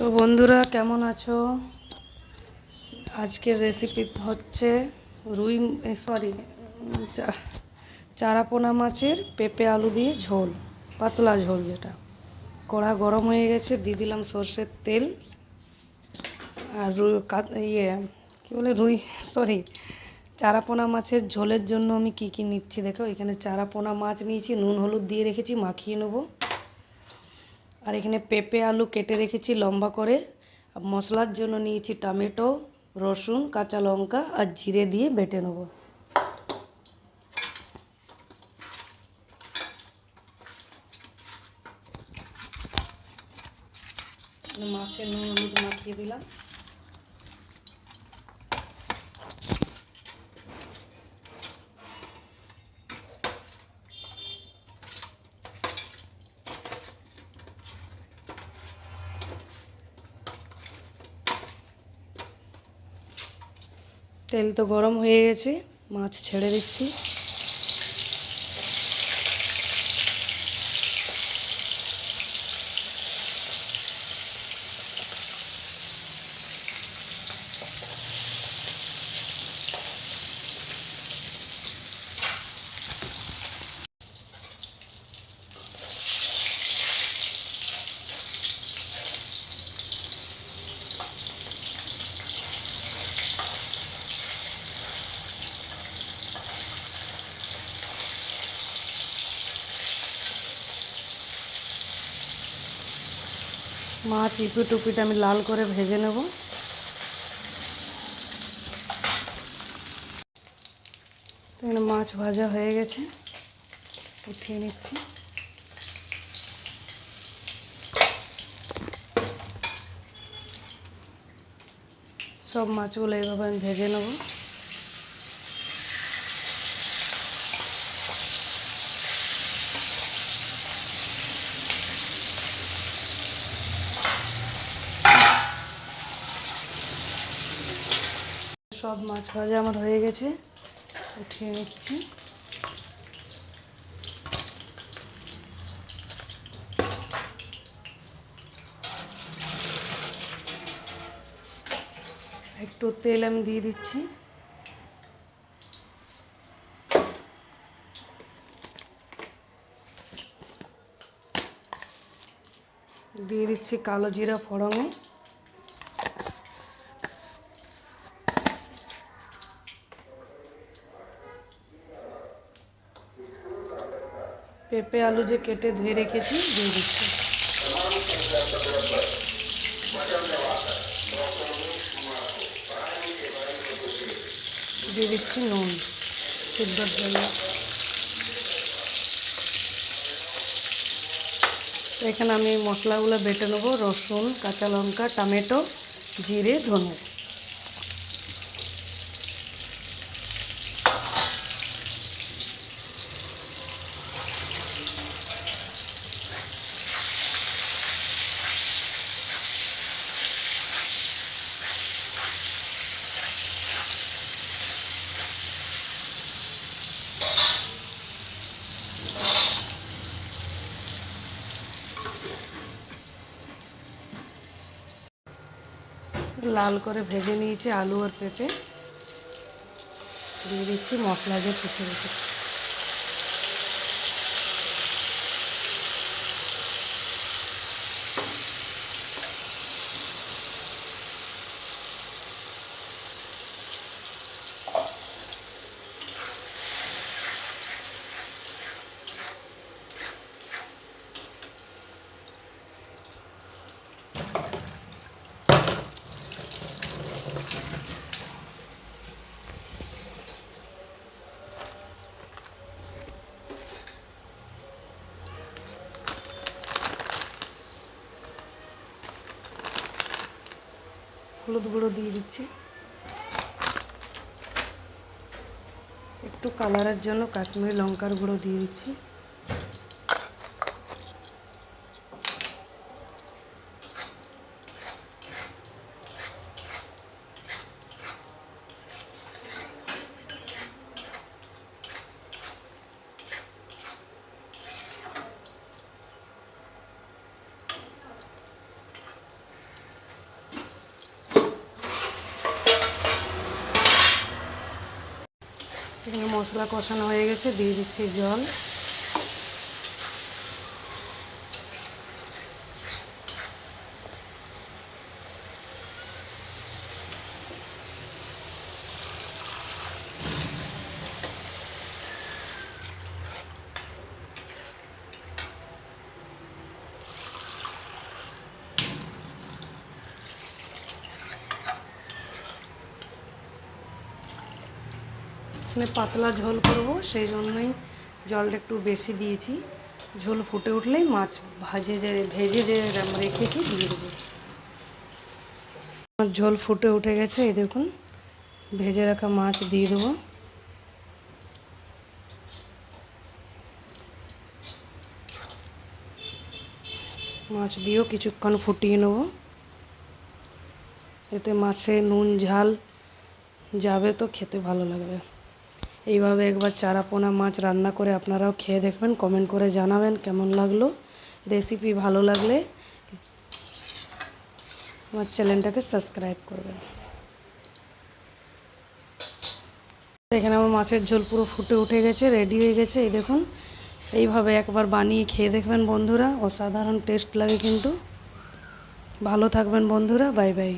তো বন্ধুরা, কেমন আছো? আজকের রেসিপি হচ্ছে রুই সরি চারাপোনা মাছের পেঁপে আলু দিয়ে ঝোল, পাতলা ঝোল যেটা। কড়া গরম হয়ে গেছে, দিয়ে দিলাম সর্ষের তেল আর রুই ইয়ে কী বলে, রুই সরি চারাপোনা মাছের ঝোলের জন্য আমি কি কি নিচ্ছি দেখো। এখানে চারাপোনা মাছ নিয়েছি, নুন, হলুদ দিয়ে রেখেছি, মাখিয়ে নেব। আর এখানে পেঁপে, আলু কেটে রেখেছি লম্বা করে। মশলার জন্য নিয়েছি টমেটো, রসুন, কাঁচা লঙ্কা আর জিরে দিয়ে বেটে নেব। মাছের নুন হলুদ মাখিয়ে দিলাম। তেল তো গরম হয়ে গেছে মাছ ছেড়ে দিচ্ছি। মাছ ইপি টুপিটা আমি লাল করে ভেজে নেব। এখানে মাছ ভাজা হয়ে গেছে। উঠিয়ে নিচ্ছি। সব মাছগুলো এইভাবে আমি ভেজে নেব। সব মাছ ভাজা আমার হয়ে গেছে। উঠিয়ে নিচ্ছি। একটু তেল আমি দিয়ে দিচ্ছি। দিয়ে দিচ্ছি কালো জিরা ফোড়নে। পেঁপে আলু যে কেটে ধুয়ে রেখেছি, দিয়ে দিচ্ছি। দিয়ে দিচ্ছি নুন সিদ্ধর জন্য এখানে আমি মশলাগুলো বেটে নেব, রসুন, কাঁচা লঙ্কা, টমেটো, জিরে, ধনে। লাল করে ভেজে নিয়েছি আলু আর পেঁপে। দিয়ে দিচ্ছি মশলা দিয়ে পিছিয়ে রেখেছি হলুদ গুঁড়ো দিয়ে দিচ্ছি। একটু কালারের জন্য কাশ্মীরি লঙ্কার গুঁড়ো দিয়ে দিচ্ছি। মশলা কষানো হয়ে গেছে দিয়ে দিচ্ছি জল। এখানে পাতলা ঝোল করব, সেই জন্যই জলটা একটু বেশি দিয়েছি। ঝোল ফুটে উঠলেই মাছ ভাজে যে, ভেজে যে রেখেছি, দিয়ে দেবো। আমার ঝোল ফুটে উঠে গেছে, এই দেখুন, ভেজে রাখা মাছ দিয়ে দেবো। মাছ দিয়েও কিছুক্ষণ ফুটিয়ে নেব। এতে মাছে নুন, ঝাল যাবে তো খেতে ভালো লাগবে। এইভাবে একবার চারা পোনা মাছ রান্না করে আপনারাও খেয়ে দেখবেন কমেন্ট করে জানাবেন কেমন লাগল। রেসিপি ভালো লাগলে আমার চ্যানেলটাকে সাবস্ক্রাইব করবেন। এখানে আমার মাছের ঝোল পুরো ফুটে উঠে গেছে রেডি হয়ে গেছে। এই দেখুন, এইভাবে একবার বানিয়ে খেয়ে দেখবেন বন্ধুরা, অসাধারণ টেস্ট লাগে কিন্তু। ভালো থাকবেন বন্ধুরা বাই বাই